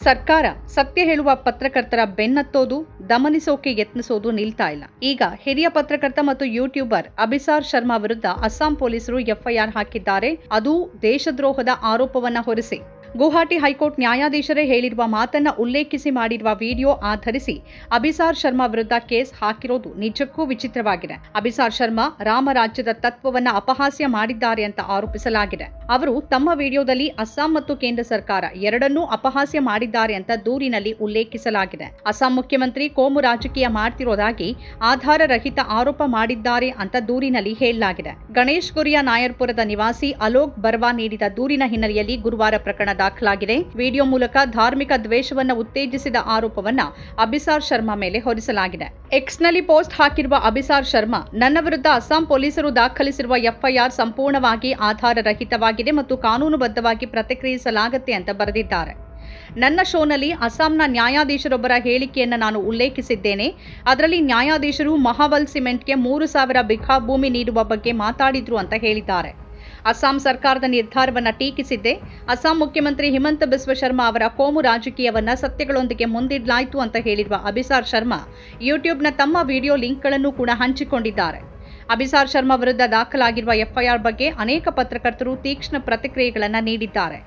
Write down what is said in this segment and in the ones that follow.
ಸರ್ಕಾರ ಸತ್ಯ ಹೇಳುವ ಪತ್ರಕರ್ತರ ಬೆನ್ನತ್ತೋದು, ದಮನಿಸೋಕೆ ಯತ್ನಿಸೋದು ನಿಲ್ತಾ ಇಲ್ಲ. ಈಗ ಹಿರಿಯ ಪತ್ರಕರ್ತ ಮತ್ತು ಯೂಟ್ಯೂಬರ್ ಅಭಿಸಾರ್ ಶರ್ಮಾ ವಿರುದ್ಧ ಅಸ್ಸಾಂ ಪೊಲೀಸರು ಎಫ್ಐಆರ್ ಹಾಕಿದ್ದಾರೆ. ಅದು ದೇಶದ್ರೋಹದ ಆರೋಪವನ್ನ ಹೊರಿಸಿ. ಗುವಾಹಟಿ ಹೈಕೋರ್ಟ್ ನ್ಯಾಯಾಧೀಶರೇ ಹೇಳಿರುವ ಮಾತನ್ನ ಉಲ್ಲೇಖಿಸಿ ಮಾಡಿರುವ ವಿಡಿಯೋ ಆಧರಿಸಿ ಅಭಿಸಾರ್ ಶರ್ಮಾ ವಿರುದ್ಧ ಕೇಸ್ ಹಾಕಿರೋದು ನಿಜಕ್ಕೂ ವಿಚಿತ್ರವಾಗಿದೆ. ಅಭಿಸಾರ್ ಶರ್ಮಾ ರಾಮರಾಜ್ಯದ ತತ್ವವನ್ನ ಅಪಹಾಸ್ಯ ಮಾಡಿದ್ದಾರೆ ಅಂತ ಆರೋಪಿಸಲಾಗಿದೆ. ಅವರು ತಮ್ಮ ವಿಡಿಯೋದಲ್ಲಿ ಅಸ್ಸಾಂ ಮತ್ತು ಕೇಂದ್ರ ಸರ್ಕಾರ ಎರಡನ್ನೂ ಅಪಹಾಸ್ಯ ಮಾಡಿದ್ದಾರೆ ಅಂತ ದೂರಿನಲ್ಲಿ ಉಲ್ಲೇಖಿಸಲಾಗಿದೆ. ಅಸ್ಸಾಂ ಮುಖ್ಯಮಂತ್ರಿ ಕೋಮು ರಾಜಕೀಯ ಮಾಡ್ತಿರೋದಾಗಿ ಆಧಾರ ರಹಿತ ಆರೋಪ ಮಾಡಿದ್ದಾರೆ ಅಂತ ದೂರಿನಲ್ಲಿ ಹೇಳಲಾಗಿದೆ. ಗಣೇಶ್ ಗುರಿಯ ನಾಯರ್ಪುರದ ನಿವಾಸಿ ಅಲೋಕ್ ಬರ್ವಾ ನೀಡಿದ ದೂರಿನ ಹಿನ್ನೆಲೆಯಲ್ಲಿ ಗುರುವಾರ ಪ್ರಕರಣ ದಾಖಲಾಗಿದೆ. ವಿಡಿಯೋ ಮೂಲಕ ಧಾರ್ಮಿಕ ದ್ವೇಷವನ್ನ ಉತ್ತೇಜಿಸಿದ ಆರೋಪವನ್ನ ಅಭಿಸಾರ್ ಶರ್ಮಾ ಮೇಲೆ ಹೊರಿಸಲಾಗಿದೆ. ಎಕ್ಸ್ನಲ್ಲಿ ಪೋಸ್ಟ್ ಹಾಕಿರುವ ಅಭಿಸಾರ್ ಶರ್ಮಾ, ನನ್ನ ವಿರುದ್ಧ ಅಸ್ಸಾಂ ಪೊಲೀಸರು ದಾಖಲಿಸಿರುವ ಎಫ್ಐಆರ್ ಸಂಪೂರ್ಣವಾಗಿ ಆಧಾರ ರಹಿತವಾಗಿದೆ ಮತ್ತು ಕಾನೂನುಬದ್ಧವಾಗಿ ಪ್ರತಿಕ್ರಿಯಿಸಲಾಗುತ್ತೆ ಅಂತ ಬರೆದಿದ್ದಾರೆ. ನನ್ನ ಶೋನಲ್ಲಿ ಅಸ್ಸಾಂನ ನ್ಯಾಯಾಧೀಶರೊಬ್ಬರ ಹೇಳಿಕೆಯನ್ನು ನಾನು ಉಲ್ಲೇಖಿಸಿದ್ದೇನೆ. ಅದರಲ್ಲಿ ನ್ಯಾಯಾಧೀಶರು ಮಹಾವಲ್ ಸಿಮೆಂಟ್ಗೆ ಮೂರು ಸಾವಿರ ಬಿಘಾ ಭೂಮಿ ನೀಡುವ ಬಗ್ಗೆ ಮಾತಾಡಿದ್ರು ಅಂತ ಹೇಳಿದ್ದಾರೆ. ಅಸ್ಸಾಂ ಸರ್ಕಾರದ ನಿರ್ಧಾರವನ್ನು ಟೀಕಿಸಿದ್ದೆ. ಅಸ್ಸಾಂ ಮುಖ್ಯಮಂತ್ರಿ ಹಿಮಂತ ಬಿಸ್ವ ಶರ್ಮಾ ಅವರ ಕೋಮು ರಾಜಕೀಯವನ್ನು ಸತ್ಯಗಳೊಂದಿಗೆ ಮುಂದಿಡಲಾಯಿತು ಅಂತ ಹೇಳಿರುವ ಅಭಿಸಾರ್ ಶರ್ಮಾ, ಯೂಟ್ಯೂಬ್ನ ತಮ್ಮ ವಿಡಿಯೋ ಲಿಂಕ್ಗಳನ್ನು ಕೂಡ ಹಂಚಿಕೊಂಡಿದ್ದಾರೆ. ಅಭಿಸಾರ್ ಶರ್ಮಾ ವಿರುದ್ಧ ದಾಖಲಾಗಿರುವ ಎಫ್ಐಆರ್ ಬಗ್ಗೆ ಅನೇಕ ಪತ್ರಕರ್ತರು ತೀಕ್ಷ್ಣ ಪ್ರತಿಕ್ರಿಯೆಗಳನ್ನು ನೀಡಿದ್ದಾರೆ.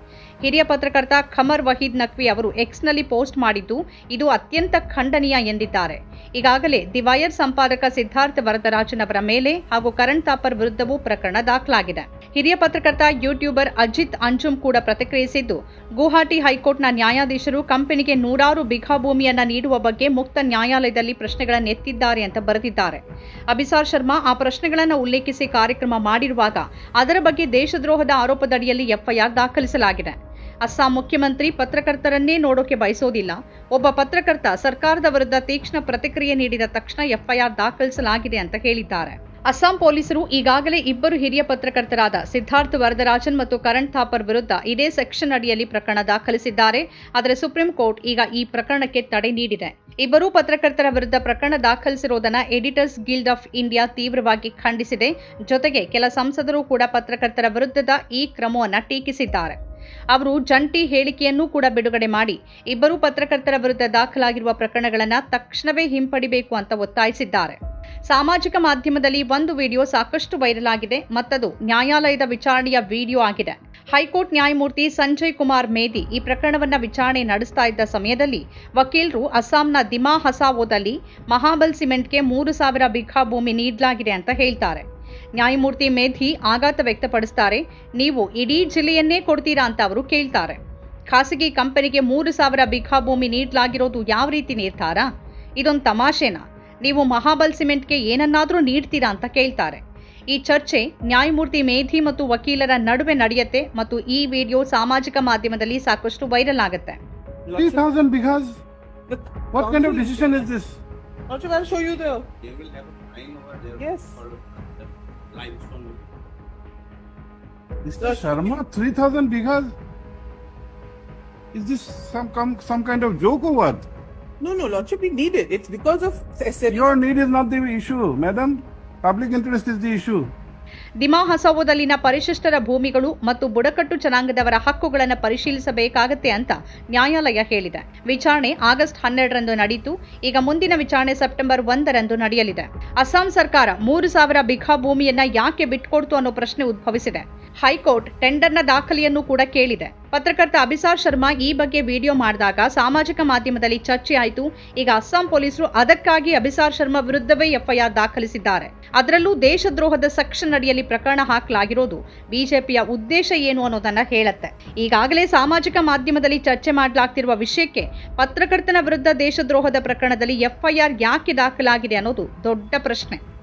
ಹಿರಿಯ ಪತ್ರಕರ್ತ ಖಮರ್ ವಹೀದ್ ನಕ್ವಿ ಅವರು ಎಕ್ಸ್ನಲ್ಲಿ ಪೋಸ್ಟ್ ಮಾಡಿದ್ದು, ಇದು ಅತ್ಯಂತ ಖಂಡನೀಯ ಎಂದಿದ್ದಾರೆ. ಈಗಾಗಲೇ ದಿವಾಯರ್ ಸಂಪಾದಕ ಸಿದ್ಧಾರ್ಥ ವರದರಾಜನ್ ಅವರ ಮೇಲೆ ಹಾಗೂ ಕರಣ್ ತಾಪರ್ ವಿರುದ್ಧವೂ ಪ್ರಕರಣ ದಾಖಲಾಗಿದೆ. ಹಿರಿಯ ಪತ್ರಕರ್ತ ಯೂಟ್ಯೂಬರ್ ಅಜಿತ್ ಅಂಜುಮ್ ಕೂಡ ಪ್ರತಿಕ್ರಿಯಿಸಿದ್ದು ಗುವಾಹಟಿ ಹೈಕೋರ್ಟ್ನ ನ್ಯಾಯಾಧೀಶರು ಕಂಪನಿಗೆ ನೂರಾರು ಬಿಘಾ ಭೂಮಿಯನ್ನ ನೀಡುವ ಬಗ್ಗೆ ಮುಕ್ತ ನ್ಯಾಯಾಲಯದಲ್ಲಿ ಪ್ರಶ್ನೆಗಳನ್ನೆತ್ತಿದ್ದಾರೆ ಅಂತ ಬರೆದಿದ್ದಾರೆ. ಅಭಿಸಾರ್ ಶರ್ಮಾ ಆ ಪ್ರಶ್ನೆಗಳನ್ನು ಉಲ್ಲೇಖಿಸಿ ಕಾರ್ಯಕ್ರಮ ಮಾಡಿರುವಾಗ ಅದರ ಬಗ್ಗೆ ದೇಶದ್ರೋಹದ ಆರೋಪದಡಿಯಲ್ಲಿ ಎಫ್ಐಆರ್ ದಾಖಲಿಸಲಾಗಿದೆ. ಅಸ್ಸಾಂ ಮುಖ್ಯಮಂತ್ರಿ ಪತ್ರಕರ್ತರನ್ನೇ ನೋಡೋಕೆ ಬಯಸೋದಿಲ್ಲ. ಒಬ್ಬ ಪತ್ರಕರ್ತ ಸರ್ಕಾರದ ವಿರುದ್ಧ ತೀಕ್ಷ್ಣ ಪ್ರತಿಕ್ರಿಯೆ ನೀಡಿದ ತಕ್ಷಣ ಎಫ್ಐಆರ್ ದಾಖಲಿಸಲಾಗಿದೆ ಅಂತ ಹೇಳಿದ್ದಾರೆ. ಅಸ್ಸಾಂ ಪೊಲೀಸರು ಈಗಾಗಲೇ ಇಬ್ಬರು ಹಿರಿಯ ಪತ್ರಕರ್ತರಾದ ಸಿದ್ಧಾರ್ಥ್ ವರದರಾಜನ್ ಮತ್ತು ಕರಣ್ ಥಾಪರ್ ವಿರುದ್ಧ ಇದೇ ಸೆಕ್ಷನ್ ಅಡಿಯಲ್ಲಿ ಪ್ರಕರಣ ದಾಖಲಿಸಿದ್ದಾರೆ. ಆದರೆ ಸುಪ್ರೀಂ ಕೋರ್ಟ್ ಈಗ ಈ ಪ್ರಕರಣಕ್ಕೆ ತಡೆ ನೀಡಿದೆ. ಇಬ್ಬರೂ ಪತ್ರಕರ್ತರ ವಿರುದ್ಧ ಪ್ರಕರಣ ದಾಖಲಿಸಿರುವುದನ್ನು ಎಡಿಟರ್ಸ್ ಗಿಲ್ಡ್ ಆಫ್ ಇಂಡಿಯಾ ತೀವ್ರವಾಗಿ ಖಂಡಿಸಿದೆ. ಜೊತೆಗೆ ಕೆಲ ಸಂಸದರು ಕೂಡ ಪತ್ರಕರ್ತರ ವಿರುದ್ಧದ ಈ ಕ್ರಮವನ್ನು ಟೀಕಿಸಿದ್ದಾರೆ. ಅವರು ಜಂಟಿ ಹೇಳಿಕೆಯನ್ನೂ ಕೂಡ ಬಿಡುಗಡೆ ಮಾಡಿ ಇಬ್ಬರೂ ಪತ್ರಕರ್ತರ ವಿರುದ್ಧ ದಾಖಲಾಗಿರುವ ಪ್ರಕರಣಗಳನ್ನು ತಕ್ಷಣವೇ ಹಿಂಪಡಿಬೇಕು ಅಂತ ಒತ್ತಾಯಿಸಿದ್ದಾರೆ. ಸಾಮಾಜಿಕ ಮಾಧ್ಯಮದಲ್ಲಿ ಒಂದು ವಿಡಿಯೋ ಸಾಕಷ್ಟು ವೈರಲ್ ಆಗಿದೆ. ಮತ್ತದು ನ್ಯಾಯಾಲಯದ ವಿಚಾರಣೆಯ ವಿಡಿಯೋ ಆಗಿದೆ. ಹೈಕೋರ್ಟ್ ನ್ಯಾಯಮೂರ್ತಿ ಸಂಜಯ್ ಕುಮಾರ್ ಮೇದಿ ಈ ಪ್ರಕರಣವನ್ನ ವಿಚಾರಣೆ ನಡೆಸ್ತಾ ಇದ್ದ ಸಮಯದಲ್ಲಿ ವಕೀಲರು ಅಸ್ಸಾಂನ ದಿಮಾ ಹಸಾವೋದಲ್ಲಿ ಮಹಾಬಲ್ ಸಿಮೆಂಟ್ಗೆ ಮೂರು ಸಾವಿರ ಬಿಘಾ ಭೂಮಿ ನೀಡಲಾಗಿದೆ ಅಂತ ಹೇಳ್ತಾರೆ. ನ್ಯಾಯಮೂರ್ತಿ ಮೇಧಿ ಆಘಾತ ವ್ಯಕ್ತಪಡಿಸ್ತಾರೆ. ನೀವು ಇಡೀ ಜಿಲ್ಲೆಯನ್ನೇ ಕೊಡ್ತೀರಾ ಅಂತ ಅವರು ಕೇಳ್ತಾರೆ. ಖಾಸಗಿ ಕಂಪನಿಗೆ ಮೂರು ಸಾವಿರ ಬಿಘಾ ಭೂಮಿ ನೀಡಲಾಗಿರೋದು ಯಾವ ರೀತಿ ನಿರ್ಧಾರ? ಇದೊಂದು ತಮಾಷೆನಾ? ನೀವು ಮಹಾಬಲ್ ಸಿಮೆಂಟ್ಗೆ ಏನನ್ನಾದರೂ ನೀಡ್ತೀರಾ ಅಂತ ಕೇಳ್ತಾರೆ ಈ ಚರ್ಚೆ ನ್ಯಾಯಮೂರ್ತಿ ಮೇಧಿ ಮತ್ತು ವಕೀಲರ ನಡುವೆ ನಡೆಯುತ್ತೆ ಮತ್ತು ಈ ವಿಡಿಯೋ ಸಾಮಾಜಿಕ ಮಾಧ್ಯಮದಲ್ಲಿ ಸಾಕಷ್ಟು ವೈರಲ್ ಆಗುತ್ತೆ 3000 because The what kind of council- decision is this? Also, I'll show you the. They will have a line over there. Yes. For the. Mr. Sharma, 3000 because is this some some, some kind of joke or what? No, no, Lordship, we need it. It's because of. Said, Your need is not the issue, madam. Public interest is the issue. ದಿಮಾ ಹಸವೋದಲ್ಲಿನ ಪರಿಶಿಷ್ಟರ ಭೂಮಿಗಳು ಮತ್ತು ಬುಡಕಟ್ಟು ಜನಾಂಗದವರ ಹಕ್ಕುಗಳನ್ನು ಪರಿಶೀಲಿಸಬೇಕಾಗುತ್ತೆ ಅಂತ ನ್ಯಾಯಾಲಯ ಹೇಳಿದೆ ವಿಚಾರಣೆ August ಹನ್ನೆರಡರಂದು ನಡೆಯಿತು ಈಗ ಮುಂದಿನ ವಿಚಾರಣೆ ಸೆಪ್ಟೆಂಬರ್ ಒಂದರಂದು ನಡೆಯಲಿದೆ ಅಸ್ಸಾಂ ಸರ್ಕಾರ ಮೂರು ಸಾವಿರ ಬಿಘಾ ಭೂಮಿಯನ್ನ ಯಾಕೆ ಬಿಟ್ಕೊಡ್ತು ಅನ್ನೋ ಪ್ರಶ್ನೆ ಉದ್ಭವಿಸಿದೆ ಹೈಕೋರ್ಟ್ ಟೆಂಡರ್ನ ದಾಖಲೆಯನ್ನು ಕೂಡ ಕೇಳಿದೆ ಪತ್ರಕರ್ತ ಅಭಿಸಾರ್ ಶರ್ಮಾ ಈ ಬಗ್ಗೆ ವಿಡಿಯೋ ಮಾಡಿದಾಗ ಸಾಮಾಜಿಕ ಮಾಧ್ಯಮದಲ್ಲಿ ಚರ್ಚೆ ಆಯಿತು. ಈಗ ಅಸ್ಸಾಂ ಪೊಲೀಸರು ಅದಕ್ಕಾಗಿ ಅಭಿಸಾರ್ ಶರ್ಮಾ ವಿರುದ್ಧವೇ ಎಫ್ಐಆರ್ ದಾಖಲಿಸಿದ್ದಾರೆ. ಅದರಲ್ಲೂ ದೇಶದ್ರೋಹದ ಸೆಕ್ಷನ್ ಅಡಿಯಲ್ಲಿ ಪ್ರಕರಣ ಹಾಕಲಾಗಿರೋದು ಬಿಜೆಪಿಯ ಉದ್ದೇಶ ಏನು ಅನ್ನೋದನ್ನ ಹೇಳುತ್ತೆ. ಈಗಾಗಲೇ ಸಾಮಾಜಿಕ ಮಾಧ್ಯಮದಲ್ಲಿ ಚರ್ಚೆ ಮಾಡಲಾಗ್ತಿರುವ ವಿಷಯಕ್ಕೆ ಪತ್ರಕರ್ತನ ವಿರುದ್ಧ ದೇಶದ್ರೋಹದ ಪ್ರಕರಣದಲ್ಲಿ ಎಫ್ಐಆರ್ ಯಾಕೆ ದಾಖಲಾಗಿದೆ ಅನ್ನೋದು ದೊಡ್ಡ ಪ್ರಶ್ನೆ.